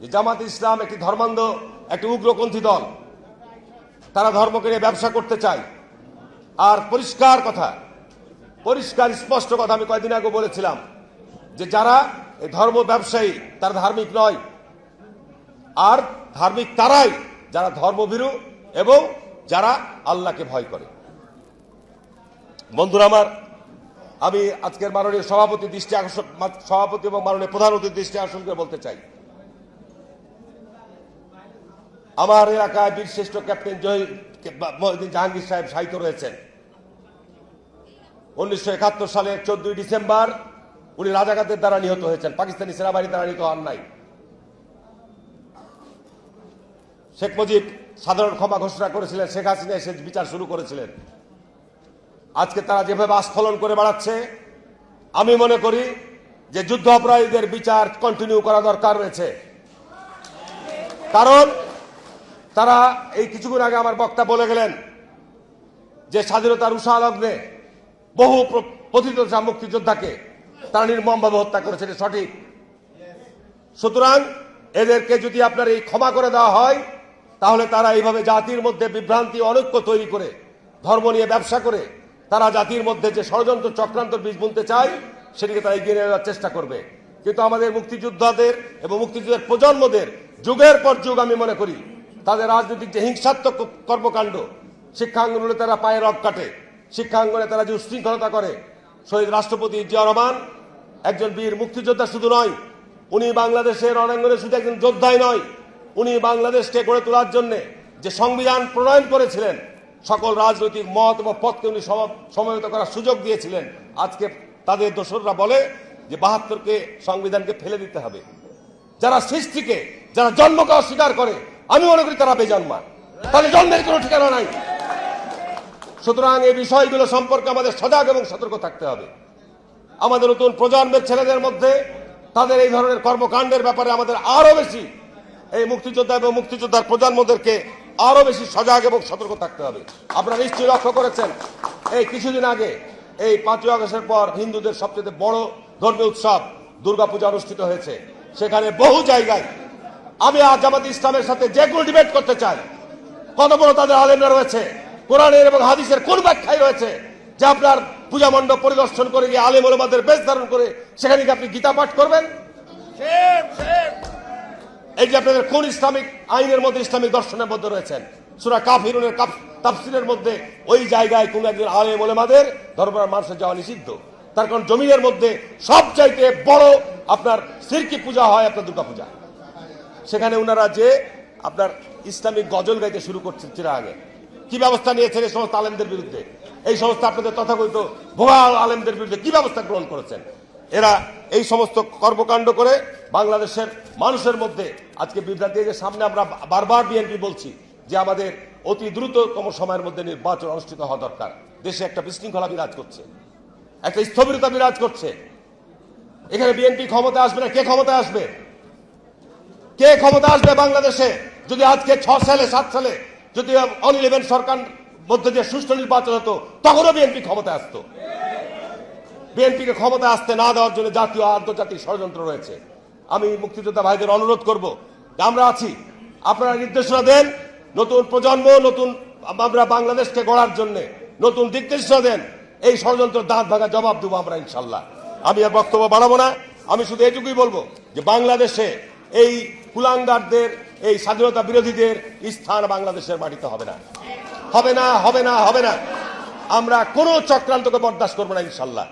যে জামাত ইসলাম একটি ধর্মান্ধ, একটি উগ্রপন্থী দল। তারা ধর্মকে নিয়ে ব্যবসা করতে চায়। আর পরিষ্কার কথা, পরিষ্কার স্পষ্ট কথা আমি কয়েকদিন আগে বলেছিলাম যে যারা এই ধর্ম ব্যবসায়ী, তারা ধার্মিক নয়। আর ধার্মিক তারাই যারা ধর্মভীরু এবং যারা আল্লাহকে ভয় করে। বন্ধুরা আমার, আমি আজকের মাননীয় সভাপতি দৃষ্টি আকর্ষণ, সভাপতি এবং মাননীয় প্রধান অতিথি দৃষ্টি আকর্ষণ করে বলতে চাই। আমার এলাকায় বীরশ্রেষ্ঠ ক্যাপ্টেন জহির জাহাঙ্গীর সাহেব সাহিত্য রয়েছেন। উনিশশো একাত্তর চোদ্দই ডিসেম্বর উনি রাজাকাতের দ্বারা নিহত হয়েছেন। পাকিস্তানি সেনাবাহিনীর দ্বারা নিহত হন নাই। শেখ মুজিব সাধারণ ক্ষমা ঘোষণা করেছিলেন, শেখ হাসিনা এসে বিচার শুরু করেছিলেন। আজকে তারা যেভাবে আস্ফলন করে বেড়াচ্ছে, আমি মনে করি যে যুদ্ধ অপরাধীদের বিচার কন্টিনিউ করা দরকার রয়েছে। কারণ তারা এই কিছুক্ষণ আগে আমার বক্তা বলে গেলেন যে স্বাধীনতার উষা লগ্নে বহু পতিত মুক্তিযোদ্ধাকে তারা নির্মমভাবে হত্যা করেছে, এটা সঠিক। সুতরাং এদেরকে যদি আপনার এই ক্ষমা করে দেওয়া হয়, তাহলে তারা এইভাবে জাতির মধ্যে বিভ্রান্তি, অনৈক্য তৈরি করে, ধর্ম নিয়ে ব্যবসা করে, তারা জাতির মধ্যে যে ষড়যন্ত্র চক্রান্ত বীজ বুনতে চায়, সেটিকে তারা এগিয়ে নেওয়ার চেষ্টা করবে। কিন্তু আমাদের মুক্তিযোদ্ধাদের এবং মুক্তিযুদ্ধের প্রজন্মদের যুগের পর যুগ আমি মনে করি তাদের রাজনৈতিক যে হিংসাত্মক কর্মকাণ্ড, শিক্ষাঙ্গনে তারা পায়ে রব কাটে, শিক্ষাঙ্গনে তারা যে উশৃঙ্খলতা করে। শহীদ রাষ্ট্রপতি জিয়া রহমান, একজন বীর মুক্তিযোদ্ধা শুধু নয়, উনি বাংলাদেশের রণাঙ্গনে শুধু একজন যোদ্ধাই নয়, উনি বাংলাদেশকে গড়ে তোলার জন্য যে সংবিধান প্রণয়ন করেছিলেন, সকল রাজনৈতিক মত এবং পথকে উনি সম- সমবেত করার সুযোগ দিয়েছিলেন। আজকে তাদের দোসররা বলে যে বাহাত্তরকে সংবিধানকে ফেলে দিতে হবে। যারা সৃষ্টিকে, যারা জন্মকে অস্বীকার করে আমি মনে করি তারা বেজন্মা তাহলে জন্মের কোনো ঠিকানা নাই। সুতরাং এই বিষয়গুলো সম্পর্কে আমাদের সজাগ এবং সতর্ক থাকতে হবে। আমাদের নতুন প্রজন্মের ছেলেদের মধ্যে তাদের এই ধরনের কর্মকাণ্ডের ব্যাপারে আমাদের আরও বেশি এই মুক্তিযোদ্ধা এবং মুক্তিযোদ্ধার প্রজন্মদেরকে আরও বেশি সজাগ এবং সতর্ক থাকতে হবে। আপনারা নিশ্চয়ই লক্ষ্য করেছেন, এই কিছুদিন আগে, এই পাঁচই আগস্টের পর হিন্দুদের সবচেয়ে বড় ধর্মীয় উৎসব দুর্গাপূজা অনুষ্ঠিত হয়েছে। সেখানে বহু জায়গায় আমি জামাত ইসলামের সাথে যেগুলো ডিবেট করতে চাই। কত বড় তাদের আলেমরা রয়েছে? কোরআনের এবং হাদিসের কোন ব্যাখ্যায় রয়েছে? যে আপনার পূজা মণ্ডপ পরিদর্শন করে গিয়ে আলেম ওলমাদের বেশ ধারণ করে সেখানে কি আপনি গীতা পাঠ করবেন? এই যে আপনাদের কোন ইসলামিক আইনের মধ্যে ইসলামিক দর্শনের মধ্যে রয়েছেন? সুরা কাফিরুনের কাফ- তাফসিরের মধ্যে ওই জায়গায় কোন একজন আলেম ওলেমাদের দরবার মানুষের যাওয়া নিষিদ্ধ। তার কারণ জমিনের মধ্যে সবচাইতে বড় আপনার সিরকি পূজা হয় আপনার দুর্গা পূজা সেখানে ওনারা যে আপনার ইসলামিক গজল গাইতে শুরু করছেন চিরা আগে। কি ব্যবস্থা নিয়েছেন এই সমস্ত আলেমদের বিরুদ্ধে? এই সমস্ত আপনাদের তথাকথিত ভুয়া আলেমদের বিরুদ্ধে কি ব্যবস্থা গ্রহণ করেছেন? এরা এই সমস্ত কর্মকাণ্ড করে বাংলাদেশের মানুষের মধ্যে আজকে বিভ্রান্তি যে সামনে আমরা বারবার বিএনপি বলছি যে আমাদের অতি দ্রুততম সময়ের মধ্যে নির্বাচন অনুষ্ঠিত হওয়া দরকার। দেশে একটা বিশৃঙ্খলা বিরাজ করছে। একটা স্থবিরতা বিরাজ করছে। এখানে বিএনপি ক্ষমতা আসবে না? কে ক্ষমতা আসবে? কে ক্ষমতা আসবে বাংলাদেশে? যদি আজকে ছ সালে, সাত সালে যদি অন ইলেভেন সরকার মধ্যে যে সুষ্ঠু নির্বাচন হতো, তখনও বিএনপি ক্ষমতা আসতো। বিএনপিকে ক্ষমতা আসতে না দেওয়ার জন্য জাতীয় আন্তর্জাতিক ষড়যন্ত্র রয়েছে। আমি মুক্তিযোদ্ধা ভাইদের অনুরোধ করব আমরা আছি। আপনারা নির্দেশনা দেন, নতুন প্রজন্ম, নতুন আমরা বাংলাদেশকে গড়ার জন্য নতুন দিক নির্দেশনা দেন, এই ষড়যন্ত্র দাঁত ভাঙা জবাব দেবো আমরা ইনশাল্লাহ। আমি আর বক্তব্য বাড়াবো না। আমি শুধু এটুকুই বলব যে বাংলাদেশে এই কুলাঙ্গারদের, এই স্বাধীনতা বিরোধীদের স্থান বাংলাদেশের মাটিতে হবে না। হবে না হবে না হবে না। আমরা কোনো চক্রান্তকে বরদাস্ত করব না, ইনশাল্লাহ।